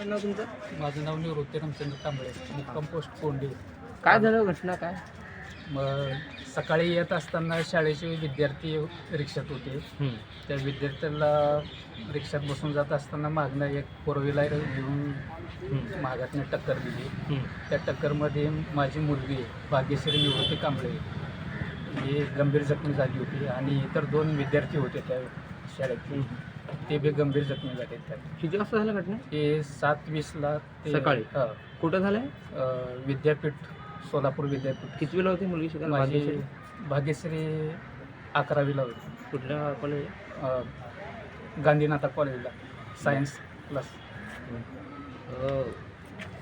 काय नाव तुमचं? माझं नाव निवृत्ती रामचंद्र कांबळे मुक्काम पोस्ट कोंडी. काय झालं घटना काय? मग सकाळी येत असताना शाळेचे विद्यार्थी रिक्षात होते. त्या विद्यार्थ्याला रिक्षात बसून जात असताना मागणं एक फोर व्हीलर घेऊन मागातने टक्कर दिली. त्या टक्करमध्ये माझी मुलगी भाग्यश्री निवृत्ती कांबळे ही गंभीर जखमी झाली होती आणि इतर दोन विद्यार्थी होते त्या शाळेतले ते बी गंभीर जखमी झाले त्यात किती वाजता झालं घटना? ते सात वीसला ते सकाळी? हा, कुठं झालंय? अ, विद्यापीठ सोलापूर विद्यापीठ. कितवीला होती मुलगी शिकायला? माझी भाग्यश्री? भाग्यश्री अकरावीला होती. कुठल्या कॉलेज अ, गांधीनाथा कॉलेजला सायन्स क्लास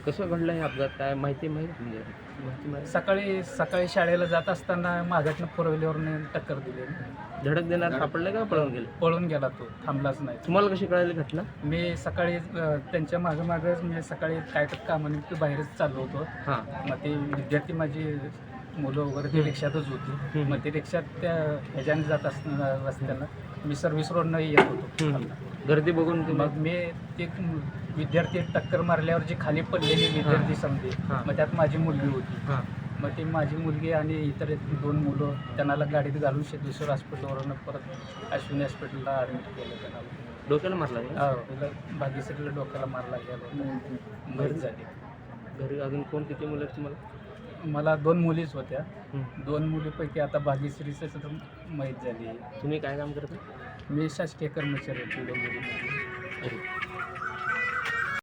कसं घडलं हे अपघात? काय माहिती माहिती? म्हणजे माहिती माहिती सकाळी सकाळी शाळेला जात असताना मागातनं फोर व्हीलरने टक्कर दिली. धडक देणार सापडलं का पळून गेले? पळून गेला तो थांबलाच नाही. तुम्हाला कशी कळाली घटना? मी सकाळी अ, त्यांच्या मागं मागं मी सकाळी काय तर कामानिमित्त बाहेरच चाललो होतो. हां. मग ते विद्यार्थी माझी मुलं वगैरे ते रिक्षातच होती. हम्म. मग ते रिक्षात त्या ह्याच्याने जात असताना रस्त्याला मी सर्व्हिस रोडनं येत होतो. गर्दी बघून मग मी ते विद्यार्थी टक्कर मारल्यावर जे खाली पडलेले विद्यार्थी समजे. मग त्यात माझी मुलगी होती. मग ती माझी मुलगी आणि इतर दोन मुलं त्यांना गाडीत घालून सिद्धेश्वर हॉस्पिटलवरून परत अश्विनी हॉस्पिटलला ॲडमिट केलं त्यांना. डोक्याला मारला? हो, भाग्यश्रीला डोक्याला मारला गेला मयत झाली. घरी अजून कोण किती मुलं तुम्हाला? मला दोन मुलीच होत्या. दोन मुलीपैकी आता भाग्यश्रीच मयत झाली. तुम्ही काय काम करता? मी शासकीय कर्मचारी आहे.